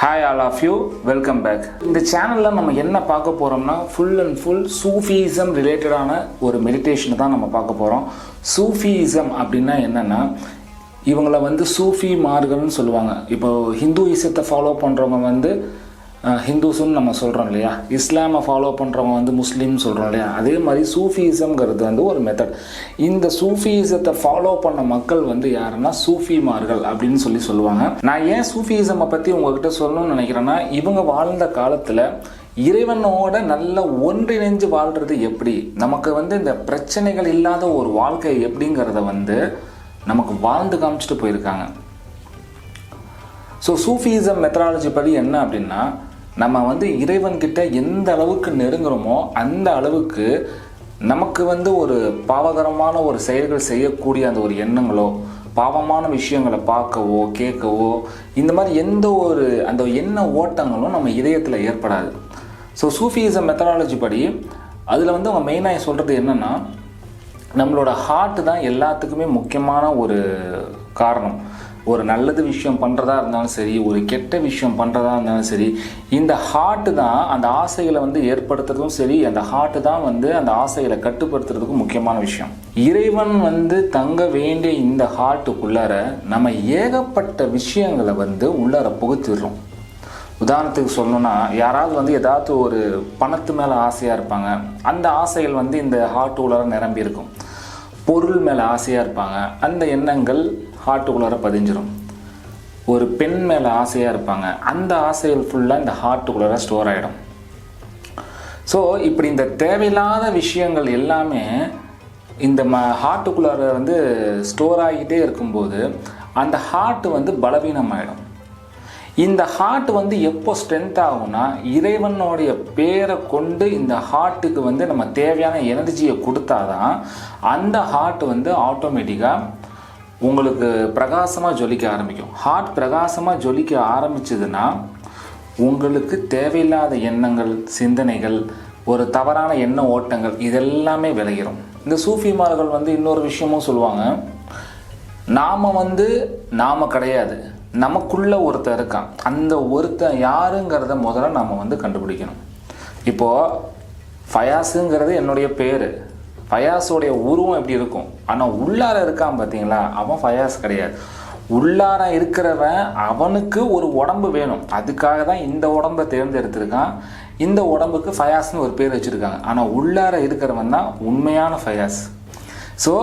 Hi all of you welcome back இந்த சேனலில் நம்ம என்ன பார்க்க போகிறோம்னா ஃபுல் அண்ட் ஃபுல் சூஃபியிசம் ரிலேட்டடான ஒரு மெடிடேஷனை தான் நம்ம பார்க்க போகிறோம் சூஃபியிசம் அப்படின்னா என்னென்னா இவங்களை வந்து சூஃபி மார்கள்னு சொல்லுவாங்க. இப்போ ஹிந்துயிசத்தை ஃபாலோ பண்ணுறவங்க வந்து ஹிந்துஸுன்னு நம்ம சொல்கிறோம் இல்லையா? இஸ்லாமை ஃபாலோ பண்ணுறவங்க வந்து முஸ்லீம் சொல்கிறோம் இல்லையா? அதே மாதிரி சூஃபியிசம்ங்கிறது வந்து ஒரு மெத்தட் இந்த சூஃபியிசத்தை ஃபாலோ பண்ண மக்கள் வந்து யாருன்னா சூஃபிமார்கள் அப்படின்னு சொல்லி சொல்லுவாங்க. நான் ஏன் சூஃபியிசமை பற்றி உங்ககிட்ட சொல்லணும்னு நினைக்கிறேன்னா இவங்க வாழ்ந்த காலத்தில் இறைவனோட நல்ல ஒன்றிணைஞ்சு வாழ்கிறது எப்படி? நமக்கு வந்து இந்த பிரச்சனைகள் இல்லாத ஒரு வாழ்க்கை எப்படிங்கிறத வந்து நமக்கு வாழ்ந்து காமிச்சிட்டு போயிருக்காங்க. ஸோ சூஃபியிசம் மெத்தடாலஜி படி என்ன அப்படின்னா நம்ம வந்து இறைவன்கிட்ட எந்த அளவுக்கு நெருங்குறோமோ அந்த அளவுக்கு நமக்கு வந்து ஒரு பாவகரமான ஒரு செயல்கள் செய்யக்கூடிய அந்த ஒரு எண்ணங்களோ பாவமான விஷயங்களை பார்க்கவோ கேட்கவோ இந்த மாதிரி எந்த ஒரு அந்த எண்ண ஓட்டங்களும் நம்ம இதயத்தில் ஏற்படாது. ஸோ சூஃபியிசம் மெத்தடாலஜி படி அதில் வந்து அவங்க மெயினாக சொல்கிறது என்னென்னா நம்மளோட ஹார்ட் தான் எல்லாத்துக்குமே முக்கியமான ஒரு காரணம். ஒரு நல்லது விஷயம் பண்ணுறதா இருந்தாலும் சரி ஒரு கெட்ட விஷயம் பண்ணுறதா இருந்தாலும் சரி இந்த ஹார்ட்டு தான் அந்த ஆசைகளை வந்து ஏற்படுத்துறதும் சரி அந்த ஹார்ட்டு தான் வந்து அந்த ஆசைகளை கட்டுப்படுத்துறதுக்கும் முக்கியமான விஷயம். இறைவன் வந்து தங்க வேண்டிய இந்த ஹார்ட்டுக்குள்ளார நம்ம ஏகப்பட்ட விஷயங்களை வந்து உள்ளார புகுத்திடுறோம். உதாரணத்துக்கு சொல்லணும்னா யாராவது வந்து ஏதாவது ஒரு பணத்து மேலே ஆசையாக இருப்பாங்க. அந்த ஆசைகள் வந்து இந்த ஹார்ட் உள்ளார நிரம்பி இருக்கும். பொருள் மேலே ஆசையாக இருப்பாங்க. அந்த எண்ணங்கள் ஹார்ட்டுக்குள்ளார பதிஞ்சிரும். ஒரு பெண் மேலே ஆசையாக இருப்பாங்க. அந்த ஆசைகள் ஃபுல்லாக இந்த ஹார்ட்டுக்குள்ளார ஸ்டோர் ஆகிடும் ஸோ இப்படி இந்த தேவையில்லாத விஷயங்கள் எல்லாமே இந்த ம ஹார்ட்டுக்குள்ளார வந்து ஸ்டோர் ஆகிட்டே இருக்கும்போது அந்த ஹார்ட் வந்து பலவீனமாயிடும். இந்த ஹார்ட் வந்து எப்போ ஸ்ட்ரென்த் ஆகும்னா இறைவனுடைய பேரை கொண்டு இந்த ஹார்ட்டுக்கு வந்து நம்ம தேவையான எனர்ஜியை கொடுத்தாதான் அந்த ஹார்ட் வந்து ஆட்டோமேட்டிக்காக உங்களுக்கு பிரகாசமாக ஜொலிக்க ஆரம்பிக்கும். ஹார்ட் பிரகாசமாக ஜொலிக்க ஆரம்பிச்சதுன்னா உங்களுக்கு தேவையில்லாத எண்ணங்கள் சிந்தனைகள் ஒரு தவறான எண்ண ஓட்டங்கள் இதெல்லாமே விளையிடும் இந்த சூஃபிமார்கள் வந்து இன்னொரு விஷயமும் சொல்லுவாங்க. நாம் வந்து நாம் கிடையாது. நமக்குள்ள ஒருத்தர் இருக்கான். அந்த ஒருத்தன் யாருங்கிறத முதல்ல நாம் வந்து கண்டுபிடிக்கணும். இப்போது ஃபயாஸுங்கிறது என்னுடைய பேர். ஃபயாஸோடைய உருவம் எப்படி இருக்கும்? ஆனால் உள்ளார இருக்கான் பார்த்தீங்களா அவன் ஃபயாஸ் கிடையாது. உள்ளார இருக்கிறவன் அவனுக்கு ஒரு உடம்பு வேணும். அதுக்காக தான் இந்த உடம்பை தேர்ந்தெடுத்திருக்கான். இந்த உடம்புக்கு ஃபயாஸ்னு ஒரு பேர் வச்சுருக்காங்க. ஆனால் உள்ளார இருக்கிறவன் தான் உண்மையான ஃபயாஸ். ஸோ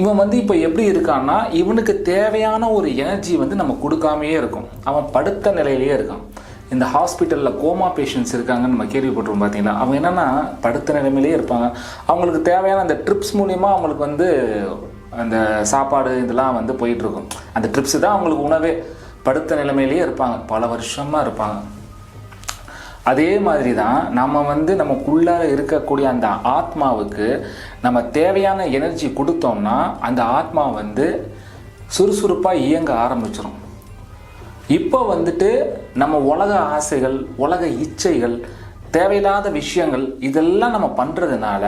இவன் வந்து இப்போ எப்படி இருக்கான்னா இவனுக்கு தேவையான ஒரு எனர்ஜி வந்து நம்ம கொடுக்காமையே இருக்கும். அவன் படுத்த நிலையிலேயே இருக்கான். இந்த ஹாஸ்பிட்டலில் கோமா பேஷண்ட்ஸ் இருக்காங்கன்னு நம்ம கேள்விப்பட்டிருக்கோம் பார்த்தீங்களா அவங்க என்னென்னா படுத்த நிலைமையிலே இருப்பாங்க. அவங்களுக்கு தேவையான அந்த ட்ரிப்ஸ் மூலிமா அவங்களுக்கு வந்து அந்த சாப்பாடு இதெல்லாம் வந்து போயிட்டுருக்கும். அந்த ட்ரிப்ஸு தான் அவங்களுக்கு உணவே. படுத்த நிலைமையிலேயே இருப்பாங்க. பல வருஷமாக இருப்பாங்க. அதே மாதிரி தான் நம்ம வந்து நமக்குள்ளார இருக்கக்கூடிய அந்த ஆத்மாவுக்கு நம்ம தேவையான எனர்ஜி கொடுத்தோம்னா அந்த ஆத்மா வந்து சுறுசுறுப்பாக இயங்க ஆரம்பிச்சிடும் இப்போ வந்துட்டு நம்ம உலக ஆசைகள் உலக இச்சைகள் தேவையில்லாத விஷயங்கள் இதெல்லாம் நம்ம பண்ணுறதுனால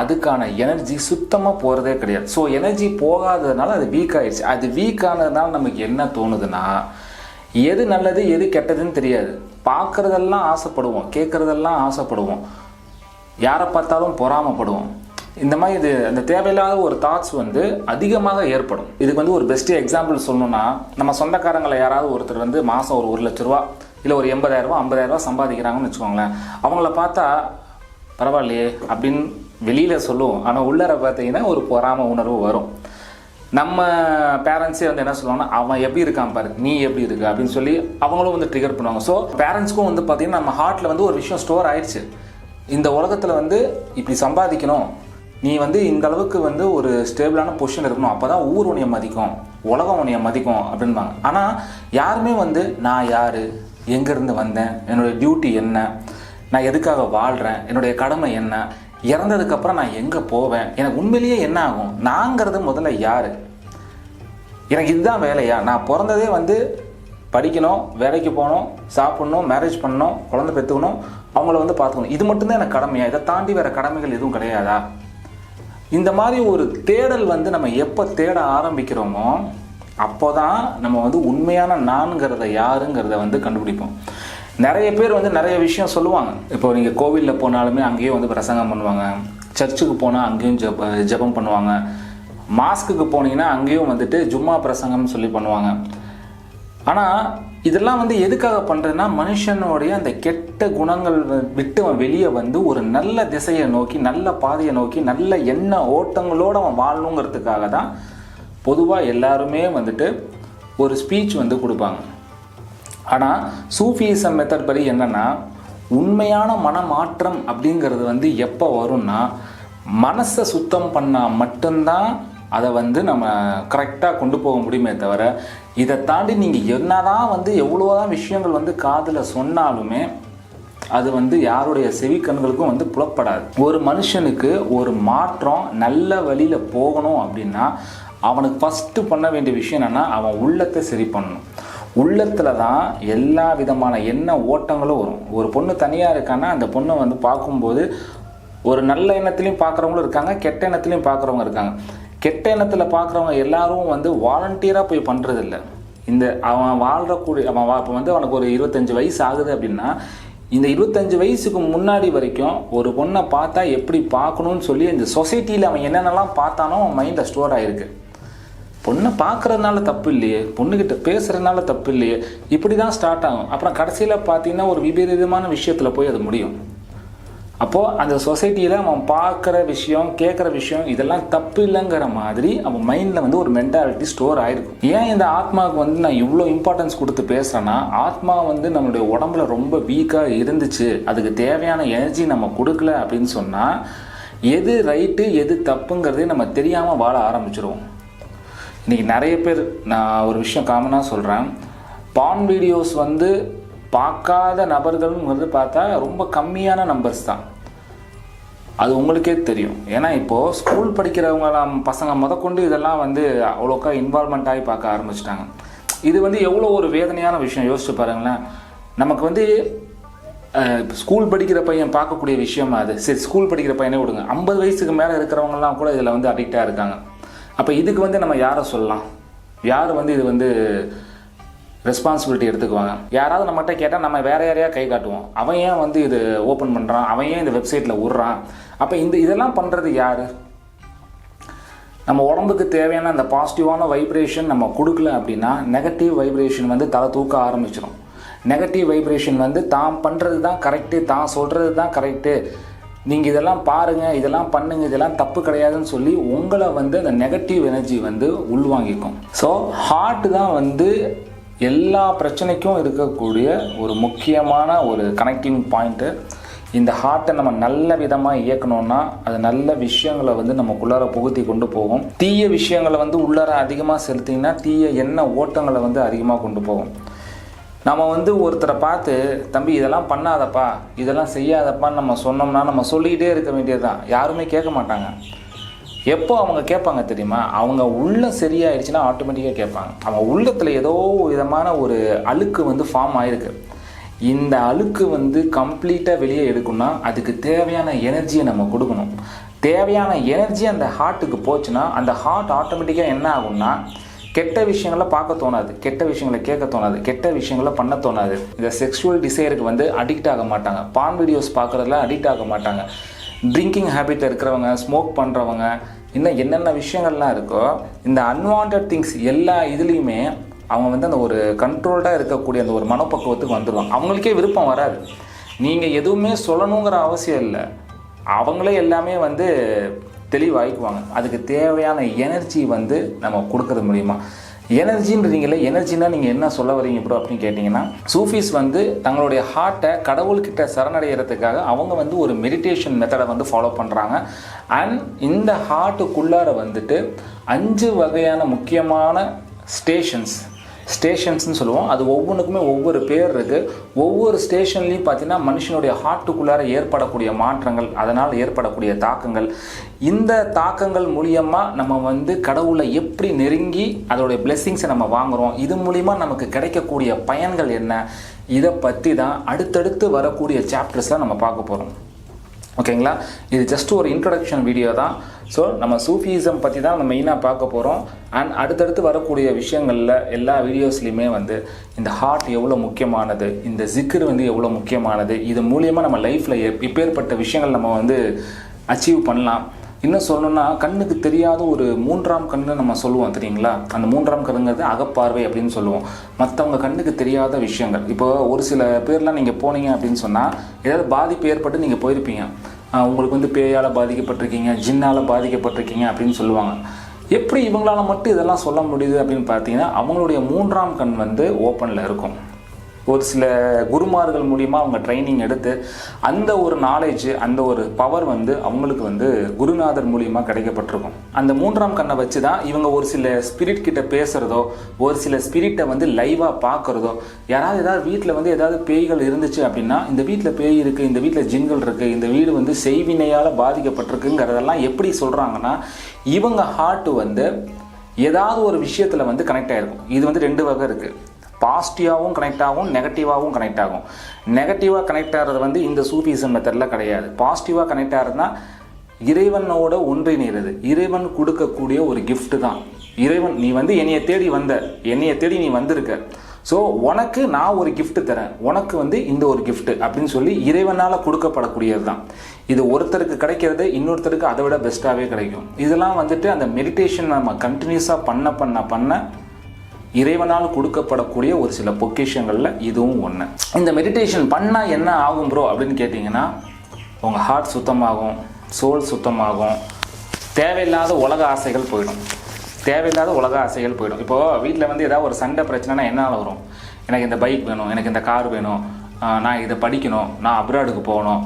அதுக்கான எனர்ஜி சுத்தமாக போகிறதே கிடையாது. ஸோ எனர்ஜி போகாததுனால அது வீக் ஆயிடுச்சு. அது வீக் ஆனதுனால நமக்கு என்ன தோணுதுன்னா எது நல்லது எது கெட்டதுன்னு தெரியாது. பார்க்குறதெல்லாம் ஆசைப்படுவோம் கேட்குறதெல்லாம் ஆசைப்படுவோம். யாரை பார்த்தாலும் பொறாமப்படுவோம். இந்த மாதிரி இது அந்த தேவையில்லாத ஒரு தாட்ஸ் வந்து அதிகமாக ஏற்படும். இதுக்கு வந்து ஒரு பெஸ்ட்டு எக்ஸாம்பிள் சொல்லணும்னா நம்ம சொந்தக்காரங்களை யாராவது ஒருத்தர் வந்து மாதம் ஒரு ஒரு லட்ச ரூபா இல்லை ஒரு எண்பதாயிரரூபா ஐம்பதாயிரரூபா சம்பாதிக்கிறாங்கன்னு வச்சுக்கோங்களேன். அவங்கள பார்த்தா பரவாயில்லையே அப்படின்னு வெளியில் சொல்லுவோம் ஆனால் உள்ளர பார்த்தீங்கன்னா ஒரு பொறாம உணர்வு வரும். நம்ம பேரண்ட்ஸே வந்து என்ன சொல்லுவாங்கன்னா அவன் எப்படி இருக்கான் பாரு நீ எப்படி இருக்க? அப்படின்னு சொல்லி அவங்களும் வந்து ட்ரிகர் பண்ணுவாங்க. ஸோ பேரண்ட்ஸ்க்கும் வந்து பார்த்தீங்கன்னா நம்ம ஹார்ட்டில் வந்து ஒரு விஷயம் ஸ்டோர் ஆயிடுச்சு. இந்த உலகத்தில் வந்து இப்படி சம்பாதிக்கணும் நீ வந்து இந்த அளவுக்கு வந்து ஒரு ஸ்டேபிளான பொசிஷன் இருக்கணும். அப்போ தான் ஊர் உனைய மதிக்கும் உலகம் உனைய மதிக்கும் அப்படின்பாங்க. ஆனால் யாருமே வந்து நான் யார்? எங்கேருந்து வந்தேன்? என்னுடைய டியூட்டி என்ன? நான் எதுக்காக வாழ்கிறேன் என்னுடைய கடமை என்ன? இறந்ததுக்கப்புறம் நான் எங்கே போவேன்? எனக்கு உண்மையிலேயே என்ன ஆகும்? நாங்கிறது முதல்ல யார்? எனக்கு இதுதான் வேலையா? நான் பிறந்ததே வந்து படிக்கணும் வேலைக்கு போகணும் சாப்பிட்ணும் மேரேஜ் பண்ணணும் குழந்தை பெற்றுக்கணும் அவங்கள வந்து பார்த்துக்கணும். இது மட்டும்தான் எனக்கு கடமையா? இதை தாண்டி வேறு கடமைகள் எதுவும் கிடையாதா? இந்த மாதிரி ஒரு தேடல் வந்து நம்ம எப்போ தேட ஆரம்பிக்கிறோமோ அப்போ தான் நம்ம வந்து உண்மையான நான்கிறத யாருங்கிறத வந்து கண்டுபிடிப்போம். நிறைய பேர் வந்து நிறைய விஷயம் சொல்லுவாங்க. இப்போ நீங்கள் கோவிலில் போனாலுமே அங்கேயும் வந்து பிரசங்கம் பண்ணுவாங்க. சர்ச்சுக்கு போனால் அங்கேயும் ஜப ஜெபம் பண்ணுவாங்க. மாஸ்க்குக்கு போனீங்கன்னா அங்கேயும் வந்துட்டு ஜும்மா பிரசங்கம்னு சொல்லி பண்ணுவாங்க. ஆனால் இதெல்லாம் வந்து எதுக்காக பண்ணுறதுன்னா மனுஷனுடைய அந்த கெட்ட குணங்கள் விட்டு அவன் வெளியே வந்து ஒரு நல்ல திசையை நோக்கி நல்ல பாதையை நோக்கி நல்ல எண்ண ஓட்டங்களோடு அவன் வாழணுங்கிறதுக்காக தான் பொதுவாக எல்லாருமே வந்துட்டு ஒரு ஸ்பீச் வந்து கொடுப்பாங்க. ஆனால் சூஃபியிசம் மெத்தட் படி என்னென்னா உண்மையான மனமாற்றம் அப்படிங்கிறது வந்து எப்போ வரும்னா மனசை சுத்தம் பண்ணால் மட்டும்தான் அதை வந்து நம்ம கரெக்டாக கொண்டு போக முடியுமே தவிர இதை தாண்டி நீங்கள் என்னதான் வந்து எவ்வளோதான் விஷயங்கள் வந்து காதில் சொன்னாலுமே அது வந்து யாருடைய செவி கண்களுக்கும் வந்து புலப்படாது. ஒரு மனுஷனுக்கு ஒரு மாற்றம் நல்ல வழியில் போகணும் அப்படின்னா அவனுக்கு ஃபஸ்ட்டு பண்ண வேண்டிய விஷயம் என்னென்னா அவன் உள்ளத்தை சரி பண்ணணும். உள்ளத்தில் தான் எல்லா விதமான எண்ண ஓட்டங்களும் வரும். ஒரு பொண்ணு தனியாக இருக்கான்னா அந்த பொண்ணை வந்து பார்க்கும்போது ஒரு நல்ல எண்ணத்துலையும் பார்க்குறவங்களும் இருக்காங்க கெட்ட எண்ணத்துலையும் பார்க்குறவங்க இருக்காங்க. கெட்ட எண்ணத்தில் பார்க்குறவங்க எல்லாரும் வந்து வாலண்டியராக போய் பண்ணுறதில்ல இந்த அவன் வாழ்கிறக்கூடிய அவன் வா இப்போ வந்து அவனுக்கு ஒரு இருபத்தஞ்சி வயசு ஆகுது அப்படின்னா இந்த இருபத்தஞ்சு வயசுக்கு முன்னாடி வரைக்கும் ஒரு பொண்ணை பார்த்தா எப்படி பார்க்கணும்னு சொல்லி இந்த சொசைட்டியில் அவன் என்னென்னலாம் பார்த்தானோ அவன் மைண்டில் ஸ்டோர் ஆகிருக்கு பொண்ணை பார்க்கறதுனால தப்பு இல்லையே பொண்ணுக்கிட்ட பேசுகிறதுனால தப்பு இல்லையே இப்படி தான் ஸ்டார்ட் ஆகும். அப்புறம் கடைசியில் பார்த்தீங்கன்னா ஒரு விபரீதமான விஷயத்தில் போய் அது முடியும். அப்போது அந்த சொசைட்டியில் அவன் பார்க்குற விஷயம் கேட்குற விஷயம் இதெல்லாம் தப்பு இல்லைங்கிற மாதிரி அவன் மைண்டில் வந்து ஒரு மென்டாலிட்டி ஸ்டோர் ஆகிருக்கும் ஏன் இந்த ஆத்மாவுக்கு வந்து நான் இவ்வளோ இம்பார்ட்டன்ஸ் கொடுத்து பேசுகிறேன்னா ஆத்மா வந்து நம்மளுடைய உடம்புல ரொம்ப வீக்காக இருந்துச்சு. அதுக்கு தேவையான எனர்ஜி நம்ம கொடுக்கல அப்படின்னு சொன்னால் எது ரைட்டு எது தப்புங்கிறதே நம்ம தெரியாமல் வாழ ஆரம்பிச்சிருவோம். இன்றைக்கி நிறைய பேர் நான் ஒரு விஷயம் காமனாக சொல்கிறேன் பான் வீடியோஸ் வந்து பார்க்காத நபர்கள்ங்கிறது பார்த்தா ரொம்ப கம்மியான நம்பர்ஸ் தான். அது உங்களுக்கே தெரியும். ஏன்னா இப்போது ஸ்கூல் படிக்கிறவங்களாம் பசங்க முதற்கொண்டு இதெல்லாம் வந்து அவ்வளோக்கா இன்வால்மெண்ட் ஆகி பார்க்க ஆரம்பிச்சிட்டாங்க. இது வந்து எவ்வளோ ஒரு வேதனையான விஷயம். யோசிச்சு பாருங்களேன். நமக்கு வந்து ஸ்கூல் படிக்கிற பையன் பார்க்கக்கூடிய விஷயம் அது. சரி ஸ்கூல் படிக்கிற பையனே விடுங்க. ஐம்பது வயசுக்கு மேலே இருக்கிறவங்கலாம் கூட இதில் வந்து அடிக்டாக இருக்காங்க. அப்போ இதுக்கு வந்து நம்ம யாரை சொல்லலாம்? யார் வந்து இது வந்து ரெஸ்பான்சிபிலிட்டி எடுத்துக்குவாங்க. யாராவது நம்மகிட்ட கேட்டால் நம்ம வேற யாரையா கை காட்டுவோம். அவன் ஏன் வந்து இது ஓப்பன் பண்ணுறான் அவன் ஏன் இந்த வெப்சைட்டில் விட்றான் அப்போ இந்த இதெல்லாம் பண்ணுறது யார்? நம்ம உடம்புக்கு தேவையான அந்த பாசிட்டிவான வைப்ரேஷன் நம்ம கொடுக்கல அப்படின்னா நெகட்டிவ் வைப்ரேஷன் வந்து தலை தூக்க ஆரம்பிச்சிடும் நெகட்டிவ் வைப்ரேஷன் வந்து தான் பண்ணுறது தான் கரெக்டு தான் சொல்கிறது தான் கரெக்டு நீங்கள் இதெல்லாம் பாருங்கள் இதெல்லாம் பண்ணுங்கள் இதெல்லாம் தப்பு கிடையாதுன்னு சொல்லி உங்களை வந்து அந்த நெகட்டிவ் எனர்ஜி வந்து உள்வாங்கிக்கும். ஸோ ஹார்ட் தான் வந்து எல்லா பிரச்சனைக்கும் இருக்கக்கூடிய ஒரு முக்கியமான ஒரு கனெக்டிங் பாயிண்ட்டு இந்த ஹார்ட்டை நம்ம நல்ல விதமாக இயக்கணும்னா அது நல்ல விஷயங்களை வந்து நமக்குள்ளார புகுத்தி கொண்டு போகும். தீய விஷயங்களை வந்து உள்ளார அதிகமாக செலுத்திங்கன்னா தீய எண்ண ஓட்டங்களை வந்து அதிகமாக கொண்டு போகும். நம்ம வந்து ஒருத்தரை பார்த்து தம்பி இதெல்லாம் பண்ணாதப்பா இதெல்லாம் செய்யாதப்பான்னு நம்ம சொன்னோம்னா நம்ம சொல்லிக்கிட்டே இருக்க வேண்டியதுதான். யாருமே கேட்க மாட்டாங்க. எப்போ அவங்க கேட்பாங்க தெரியுமா? அவங்க உள்ளம் சரியாயிடுச்சுன்னா ஆட்டோமேட்டிக்காக கேட்பாங்க. அவங்க உள்ளத்தில் ஏதோ விதமான ஒரு அழுக்கு வந்து ஃபார்ம் ஆயிருக்கு. இந்த அழுக்கு வந்து கம்ப்ளீட்டாக வெளியே எடுக்கணும்னா அதுக்கு தேவையான எனர்ஜியை நம்ம கொடுக்கணும். தேவையான எனர்ஜி அந்த ஹார்ட்டுக்கு போச்சுன்னா அந்த ஹார்ட் ஆட்டோமேட்டிக்காக என்ன ஆகும்னா கெட்ட விஷயங்களை பார்க்க தோணாது. கெட்ட விஷயங்களை கேட்க தோணாது. கெட்ட விஷயங்களை பண்ண தோணாது. இந்த செக்ஷுவல் டிசைருக்கு வந்து அடிக்ட் ஆக மாட்டாங்க. பான் வீடியோஸ் பார்க்குறதுல அடிக்ட் ஆக மாட்டாங்க. ட்ரிங்கிங் ஹேபிட்டில் இருக்கிறவங்க ஸ்மோக் பண்ணுறவங்க இன்னும் என்னென்ன விஷயங்கள்லாம் இருக்கோ இந்த அன்வான்ட் திங்ஸ் எல்லா இதுலேயுமே அவங்க வந்து அந்த ஒரு கண்ட்ரோல்டாக இருக்கக்கூடிய அந்த ஒரு மனப்பக்குவத்துக்கு வந்துடுவாங்க அவங்களுக்கே விருப்பம் வராது. நீங்கள் எதுவுமே சொல்லணுங்கிற அவசியம் இல்லை. அவங்களே எல்லாமே வந்து தெளிவாகிக்குவாங்க அதுக்கு தேவையான எனர்ஜி வந்து நம்ம கொடுக்கறது மூலிமா எனர்ஜின்றீங்களே எனர்ஜினா நீங்கள் என்ன சொல்ல வரீங்க ப்ரோ அப்படின்னு கேட்டிங்கன்னா சூஃபீஸ் வந்து தங்களுடைய ஹார்ட்டை கடவுள்கிட்ட சரணடைகிறதுக்காக அவங்க வந்து ஒரு மெடிடேஷன் மெத்தடை வந்து ஃபாலோ பண்ணுறாங்க அண்ட் இந்த ஹார்ட்டுக்குள்ளார வந்துட்டு அஞ்சு வகையான முக்கியமான ஸ்டேஷன்ஸ் ஸ்டேஷன்ஸ்னு சொல்லுவோம். அது ஒவ்வொன்றுக்குமே ஒவ்வொரு பேர் இருக்குது ஒவ்வொரு ஸ்டேஷன்லையும் பார்த்தீங்கன்னா மனுஷனுடைய ஹார்ட்டுக்குள்ளார ஏற்படக்கூடிய மாற்றங்கள் அதனால் ஏற்படக்கூடிய தாக்கங்கள். இந்த தாக்கங்கள் மூலியமாக நம்ம வந்து கடவுளை எப்படி நெருங்கி அதோடைய பிளெஸ்ஸிங்ஸை நம்ம வாங்குகிறோம் இது மூலிமா நமக்கு கிடைக்கக்கூடிய பயன்கள் என்ன இதை பற்றி தான் அடுத்தடுத்து வரக்கூடிய சாப்டர்ஸில் நம்ம பார்க்க போகிறோம் ஓகேங்களா? இது ஜஸ்ட் ஒரு இன்ட்ரடக்ஷன் வீடியோ தான். ஸோ நம்ம சூஃபியிசம் பற்றி தான் நம்ம மெயினாக பார்க்க போகிறோம் அண்ட் அடுத்தடுத்து வரக்கூடிய விஷயங்களில் எல்லா வீடியோஸ்லையுமே வந்து இந்த ஹார்ட் எவ்வளோ முக்கியமானது இந்த ஜிக்கர் வந்து எவ்வளோ முக்கியமானது இது மூலியமாக நம்ம லைஃப்பில் இப்பேற்பட்ட விஷயங்கள் நம்ம வந்து அச்சீவ் பண்ணலாம். இன்னும் சொல்லணும்னா கண்ணுக்கு தெரியாத ஒரு மூன்றாம் கண்ணு நம்ம சொல்லுவோம் தெரியுங்களா? அந்த மூன்றாம் கண்ணுங்கிறது அகப்பார்வை அப்படின்னு சொல்லுவோம். மற்றவங்க கண்ணுக்கு தெரியாத விஷயங்கள். இப்போ ஒரு சில பேர்லாம் நீங்கள் போனீங்க அப்படின்னு சொன்னால் ஏதாவது பாதிப்பு ஏற்பட்டு நீங்கள் போயிருப்பீங்க. உங்களுக்கு வந்து பேயால் பாதிக்கப்பட்டிருக்கீங்க ஜின்னால் பாதிக்கப்பட்டிருக்கீங்க அப்படின்னு சொல்லுவாங்க. எப்படி இவங்களால் மட்டும் இதெல்லாம் சொல்ல முடியுது அப்படின்னு பார்த்தீங்கன்னா அவங்களுடைய மூன்றாம் கண் வந்து ஓப்பனில் இருக்கும். ஒரு சில குருமார்கள் மூலிமா அவங்க ட்ரைனிங் எடுத்து அந்த ஒரு நாலேஜ் அந்த ஒரு பவர் வந்து அவங்களுக்கு வந்து குருநாதர் மூலியமாக கிடைக்கப்பட்டிருக்கும். அந்த மூன்றாம் கண்ணை வச்சு தான் இவங்க ஒரு சில ஸ்பிரிட் கிட்ட பேசுகிறதோ ஒரு சில ஸ்பிரிட்டை வந்து லைவாக பார்க்குறதோ யாராவது ஏதாவது வீட்டில் வந்து ஏதாவது பேய்கள் இருந்துச்சு அப்படின்னா இந்த வீட்டில் பேய் இருக்குது இந்த வீட்டில் ஜின்கள் இருக்குது இந்த வீடு வந்து செய்வினையால் பாதிக்கப்பட்டிருக்குங்கிறதெல்லாம் எப்படி சொல்கிறாங்கன்னா இவங்க ஹார்ட் வந்து ஏதாவது ஒரு விஷயத்தில் வந்து கனெக்ட் ஆகிருக்கும் இது வந்து ரெண்டு வகை இருக்குது பாசிட்டிவாகவும் கனெக்ட் ஆகும் நெகட்டிவாகவும் கனெக்ட் ஆகும். நெகட்டிவாக கனெக்ட் ஆகிறது வந்து இந்த சூஃபிசம் மெத்தடில் கிடையாது. பாசிட்டிவாக கனெக்ட் ஆகிறதுனா இறைவனோட ஒன்றிணைகிறது இறைவன் கொடுக்கக்கூடிய ஒரு கிஃப்ட்டு தான். இறைவன் நீ வந்து என்னைய தேடி வந்த. என்னைய தேடி நீ வந்திருக்க. ஸோ உனக்கு நான் ஒரு கிஃப்ட்டு தரேன். உனக்கு வந்து இந்த ஒரு கிஃப்ட்டு அப்படின்னு சொல்லி இறைவனால் கொடுக்கப்படக்கூடியது தான். இது ஒருத்தருக்கு கிடைக்கிறது இன்னொருத்தருக்கு அதை விட பெஸ்ட்டாகவே கிடைக்கும். இதெல்லாம் வந்துட்டு அந்த மெடிடேஷன் நம்ம கண்டினியூஸாக பண்ண பண்ண பண்ண இறைவனால் கொடுக்கப்படக்கூடிய ஒரு சில பொக்கிஷங்களில் இதுவும் ஒன்று இந்த மெடிடேஷன் பண்ணால் என்ன ஆகும் ப்ரோ அப்படின்னு கேட்டிங்கன்னா உங்கள் ஹார்ட் சுத்தமாகும் சோல் சுத்தமாகும். தேவையில்லாத உலக ஆசைகள் போயிடும். தேவையில்லாத உலக ஆசைகள் போயிடும். இப்போது வீட்டில் வந்து ஏதாவது ஒரு சண்டை பிரச்சனைனா என்னால் வரும்? எனக்கு இந்த பைக் வேணும் எனக்கு இந்த கார் வேணும். நான் இதை படிக்கணும் நான் அப்ராடுக்கு போகணும்.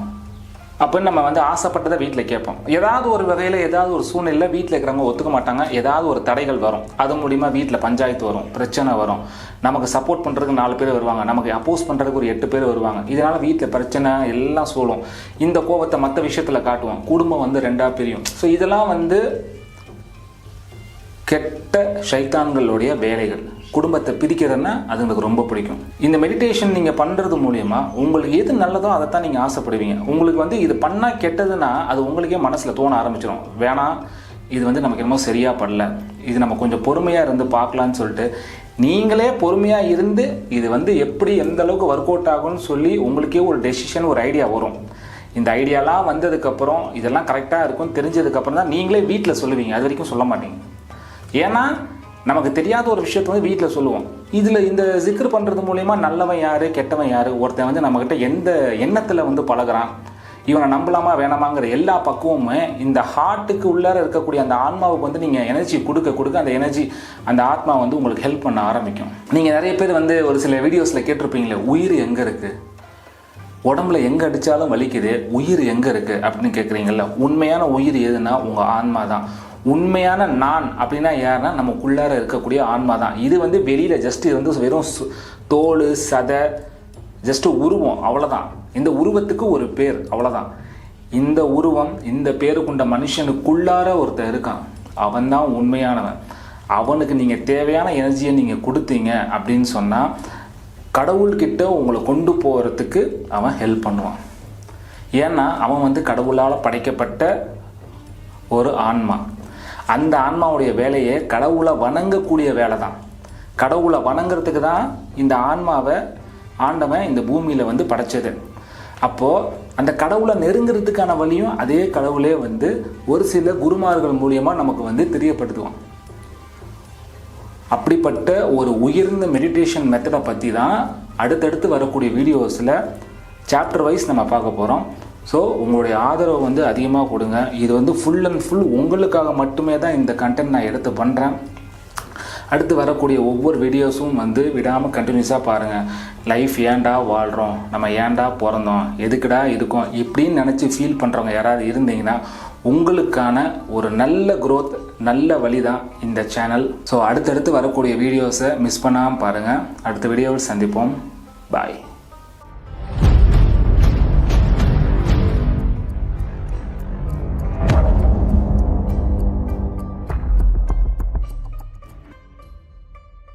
அப்படின்னு நம்ம வந்து ஆசைப்பட்டதை வீட்டில் கேட்போம். ஏதாவது ஒரு வகையில் ஏதாவது ஒரு சூழ்நிலை வீட்டில் இருக்கிறவங்க ஒத்துக்க மாட்டாங்க. ஏதாவது ஒரு தடைகள் வரும். அது மூலிமா வீட்டில் பஞ்சாயத்து வரும் பிரச்சனை வரும். நமக்கு சப்போர்ட் பண்ணுறதுக்கு நாலு பேர் வருவாங்க. நமக்கு அப்போஸ் பண்ணுறதுக்கு ஒரு எட்டு பேர் வருவாங்க. இதனால் வீட்டில் பிரச்சனை எல்லாம் சூழும். இந்த கோபத்தை மற்ற விஷயத்தில் காட்டுவோம். குடும்பம் வந்து ரெண்டாக பிரியும். ஸோ இதெல்லாம் வந்து கெட்ட ஷைத்தான்களுடைய வேலைகள். குடும்பத்தை பிரிக்கிறதுன்னா அது எனக்கு ரொம்ப பிடிக்கும். இந்த மெடிடேஷன் நீங்கள் பண்ணுறது மூலயமா உங்களுக்கு எது நல்லதோ அதை தான் நீங்கள் ஆசைப்படுவீங்க. உங்களுக்கு வந்து இது பண்ணால் கெட்டதுன்னா அது உங்களுக்கே மனசில் தோண ஆரம்பிச்சிடும் வேணாம் இது வந்து நமக்கு என்னமோ சரியாக படல. இது நம்ம கொஞ்சம் பொறுமையாக இருந்து பார்க்கலான்னு சொல்லிட்டு நீங்களே பொறுமையாக இருந்து இது வந்து எப்படி எந்த அளவுக்கு ஒர்க் அவுட் ஆகும்னு சொல்லி உங்களுக்கே ஒரு டெசிஷன் ஒரு ஐடியா வரும். இந்த ஐடியாலாம் வந்ததுக்கப்புறம் இதெல்லாம் கரெக்டாக இருக்கும் தெரிஞ்சதுக்கப்புறம் தான் நீங்களே வீட்டில் சொல்லுவீங்க. அது வரைக்கும் சொல்ல மாட்டீங்க. ஏன்னா நமக்கு தெரியாத ஒரு விஷயத்தை வந்து வீட்டில் சொல்லுவோம். இதில் இந்த ஜிக்ர் பண்ணுறது மூலயமா நல்லவன் யார் கெட்டவன் யார்? ஒருத்தன் வந்து நம்மக்கிட்ட எந்த எண்ணத்தில் வந்து பழகுறான்? இவனை நம்பலாமா வேணாமாங்கிற எல்லா பக்குவமுமே இந்த ஹார்ட்டுக்கு உள்ளார இருக்கக்கூடிய அந்த ஆன்மாவுக்கு வந்து நீங்கள் எனர்ஜி கொடுக்க கொடுக்க அந்த எனர்ஜி அந்த ஆத்மா வந்து உங்களுக்கு ஹெல்ப் பண்ண ஆரம்பிக்கும். நீங்கள் நிறைய பேர் வந்து ஒரு சில வீடியோஸில் கேட்டிருப்பீங்களே உயிர் எங்கே இருக்குது உடம்புல எங்கே அடித்தாலும் வலிக்குது உயிர் எங்கே இருக்குது அப்படின்னு கேட்குறீங்களா உண்மையான உயிர் எதுனா உங்கள் ஆன்மா தான் உண்மையான நான் அப்படின்னா யாருன்னா நமக்குள்ளார இருக்கக்கூடிய ஆன்மா தான். இது வந்து வெளியில் ஜஸ்ட் இது வந்து வெறும் தோல் சதை ஜஸ்ட் உருவம் அவ்வளோதான் இந்த உருவத்துக்கு ஒரு பேர் அவ்வளோதான் இந்த உருவம் இந்த பேரு கொண்ட மனுஷனுக்குள்ளார ஒருத்தன் இருக்கான். அவன் தான் உண்மையானவன். அவனுக்கு நீங்கள் தேவையான எனர்ஜியை நீங்கள் கொடுத்தீங்க அப்படின்னு சொன்னால் கடவுள்கிட்ட உங்களை கொண்டு போகிறதுக்கு அவன் ஹெல்ப் பண்ணுவான். ஏன்னா அவன் வந்து கடவுளால் படைக்கப்பட்ட ஒரு ஆன்மா. அந்த ஆன்மாவுடைய வேலையை கடவுளை வணங்கக்கூடிய வேலை தான் கடவுளை வணங்குறதுக்கு தான் இந்த ஆன்மாவை ஆண்டவன் இந்த பூமியில் வந்து படைச்சது. அப்போது அந்த கடவுளை நெருங்கிறதுக்கான வழியும் அதே கடவுளே வந்து ஒரு சில குருமார்கள் மூலியமாக நமக்கு வந்து தெரியப்படுத்துவான். அப்படிப்பட்ட ஒரு உயர்ந்த மெடிடேஷன் மெத்தடை பற்றி தான் அடுத்தடுத்து வரக்கூடிய வீடியோஸில் சாப்டர் வைஸ் நம்ம பார்க்க போகிறோம் ஸோ உங்களுடைய ஆதரவை வந்து அதிகமாக கொடுங்க. இது வந்து ஃபுல் அண்ட் ஃபுல் உங்களுக்காக மட்டுமே தான் இந்த கண்டென்ட் நான் எடுத்து பண்ணுறேன் அடுத்து வரக்கூடிய ஒவ்வொரு வீடியோஸும் வந்து விடாமல் கண்டினியூஸாக பாருங்கள் லைஃப் ஏன்டா வாழ்கிறோம் நம்ம ஏன்டா பிறந்தோம்? எதுக்குடா இருக்கோம் இப்படின்னு நினச்சி ஃபீல் பண்ணுறவங்க யாராவது இருந்தீங்கன்னா உங்களுக்கான ஒரு நல்ல க்ரோத் நல்ல வழி தான் இந்த சேனல் ஸோ அடுத்தடுத்து வரக்கூடிய வீடியோஸை மிஸ் பண்ணாமல் பாருங்கள் அடுத்த வீடியோவில் சந்திப்போம். பாய்